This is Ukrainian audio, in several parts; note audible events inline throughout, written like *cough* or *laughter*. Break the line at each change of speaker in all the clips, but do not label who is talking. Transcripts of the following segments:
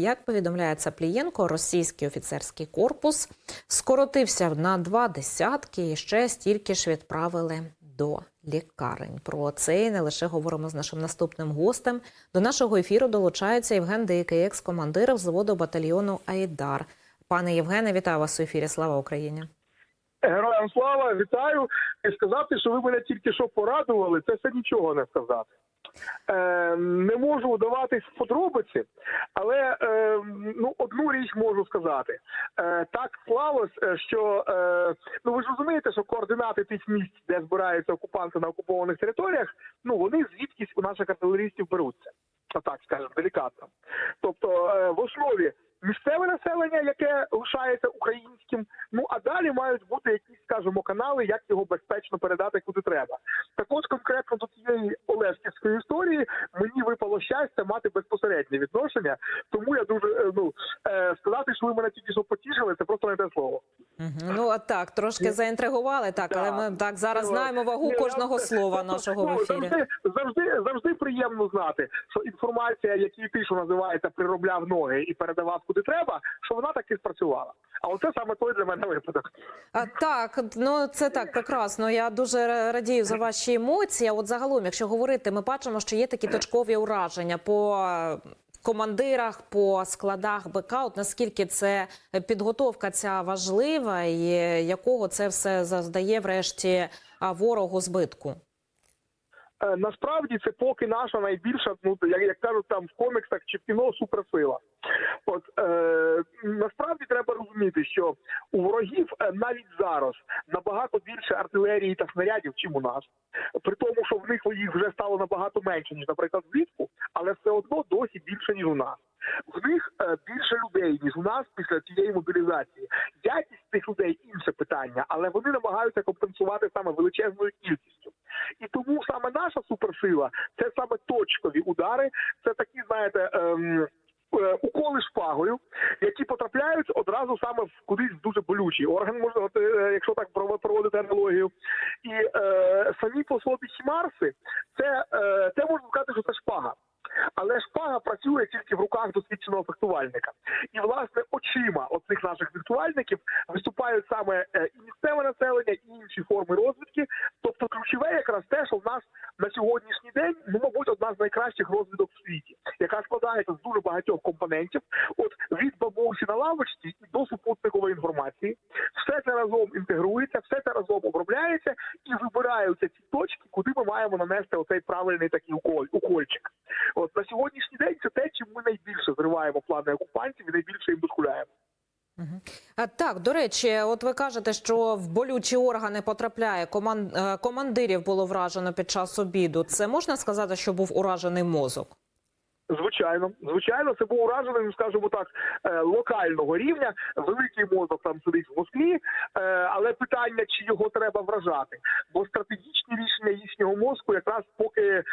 Як повідомляє Цаплієнко, російський офіцерський корпус скоротився на два десятки і ще стільки ж відправили до лікарень. Про це і не лише говоримо з нашим наступним гостем. До нашого ефіру долучається Євген Дикий, екс-командир взводу батальйону Айдар. Пане Євгене, вітаю вас у ефірі. Слава Україні!
Героям слава, вітаю. І сказати, що ви мене тільки що порадували, це все нічого не сказати. Е, не можу вдаватись в подробиці, але е, ну одну річ можу сказати. Е, так склалось, що ну ви ж розумієте, що координати тих місць, де збираються окупанти на окупованих територіях, ну вони звідкись у наших артилерістів беруться. Так скажемо, делікатно. Тобто в основі місцеве населення, яке лишається українським. Ну а далі мають бути якісь, канали, як його безпечно передати куди треба. Також конкретно до цієї Олешківської історії мені щастя мати безпосереднє відношення. Тому я дуже е, ну е, сказати, що ви мене тільки що потішили, це просто не те слово.
Ну а так, трошки заінтригували, так, але ми так зараз знаємо вагу кожного слова *laughs*
ну,
нашого в ефірі.
Завжди, завжди, приємно знати, що інформація, який ти що називається, приробляв ноги і передавав куди треба, що вона так і спрацювала. А оце саме той для мене випадок.
А, так, ну це так прекрасно. Я дуже радію за ваші емоції. От загалом, якщо говорити, ми бачимо, що є такі точкові ураження по е, командирах, по складах БК. От наскільки це підготовка ця важлива, і якого це все завдає врешті ворогу збитку?
Е, насправді це поки наша найбільша, ну як кажуть там в коміксах чи в кіно суперсила. От е, насправді треба розуміти, що у ворогів е, навіть зараз набагато більше артилерії та снарядів, чим у нас. При тому, що в них їх вже стало набагато менше, ніж, наприклад, влітку, але все одно досі більше, ніж у нас. В них е, більше людей, ніж у нас після цієї мобілізації. Якість цих людей інше питання, але вони намагаються компенсувати саме величезною кількістю. І тому саме наша суперсила це саме точкові удари. Це такі, знаєте. Ем, Уколи шпагою, які потрапляють одразу саме в кудись дуже болючий орган, можна е, якщо так проводити аналогію. І е, самі по собі хімарси, це, е, це можна сказати, що це шпага. Але шпага працює тільки в руках досвідченого фехтувальника. І власне очима оцих наших фехтувальників виступають саме е, місцеве населення, і інші форми розвідки. Тобто ключове якраз те, що в нас на сьогоднішній день, ну мабуть, одна з найкращих розвідок в світі, яка складається з дуже багатьох компонентів. От від бабусі на лавочці до супутникової інформації, все це разом інтегрується, все це разом обробляється і вибираються ці точки, куди ми маємо нанести оцей правильний такий уколь, укольчик. От на сьогоднішній день це те, чим ми найбільше зриваємо плани окупантів і найбільше їм дошкуляємо.
Так, до речі, от ви кажете, що в болючі органи потрапляє коман... е, командирів було вражено під час обіду. Це можна сказати, що був уражений мозок?
Звичайно, звичайно, це був уражений, скажімо так, е, локального рівня. Великий мозок там сидить в Москві, е, але питання, чи його треба вражати, бо стратегічні рішення їхнього мозку, якраз поки е,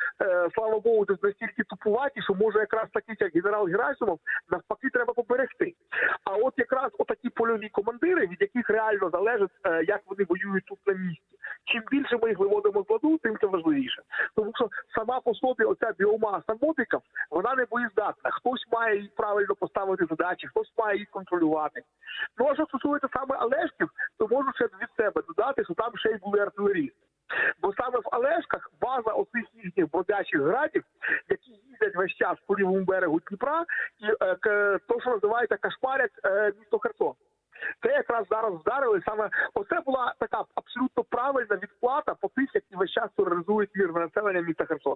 слава Богу, десь настільки тупуваті, що може якраз такий, як генерал Герасимов, навпаки, треба поберегти. А от якраз отакі польові командири, від яких реально залежить, як вони воюють тут на місці. Чим більше ми їх виводимо з ладу, тим це важливіше. Тому що сама по собі оця біомаса мотиків, вона не боєздатна. Хтось має їй правильно поставити задачі, хтось має їх контролювати. Ну а що стосується саме Олешків, то можу ще від себе додати, що там ще й були артилерісти. Бо саме в Олешках база оцих їхніх бродячих градів, які їздять весь час по лівому берегу Дніпра, і е, к- то, що називається кошмарять е, місто Херсон. Це якраз зараз вдарили саме. Оце була така абсолютно правильна відплата по тих, які весь час тероризують мирне населення міста Херсон.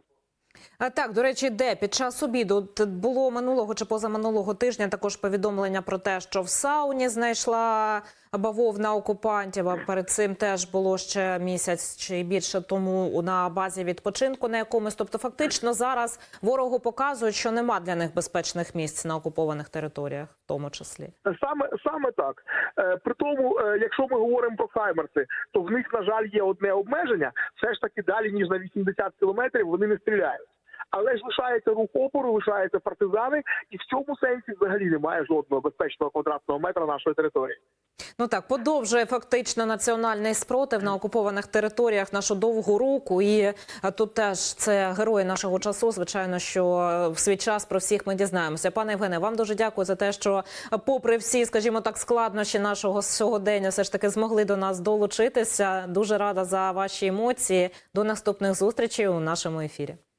А так, до речі, де під час обіду було минулого чи позаминулого тижня також повідомлення про те, що в сауні знайшла бавовна окупантів. А перед цим теж було ще місяць чи більше тому на базі відпочинку на якомусь. Тобто, фактично зараз ворогу показують, що нема для них безпечних місць на окупованих територіях, в тому числі.
Саме саме так. Е, при тому, е, якщо ми говоримо про Хаймерси, то в них, на жаль, є одне обмеження. Все ж таки далі ніж на 80 кілометрів вони не стріляють. Але ж лишається рух опору, лишаються партизани, і в цьому сенсі взагалі немає жодного безпечного квадратного метра нашої території.
Ну так, подовжує фактично національний спротив на окупованих територіях нашу довгу руку. І е, тут теж це герої нашого часу. Звичайно, що е, в свій час про всіх ми дізнаємося. Пане Євгене, вам дуже дякую за те, що е, попри всі, скажімо так, складнощі нашого сьогодення, все ж таки змогли до нас долучитися. Дуже рада за ваші емоції. До наступних зустрічей у нашому ефірі.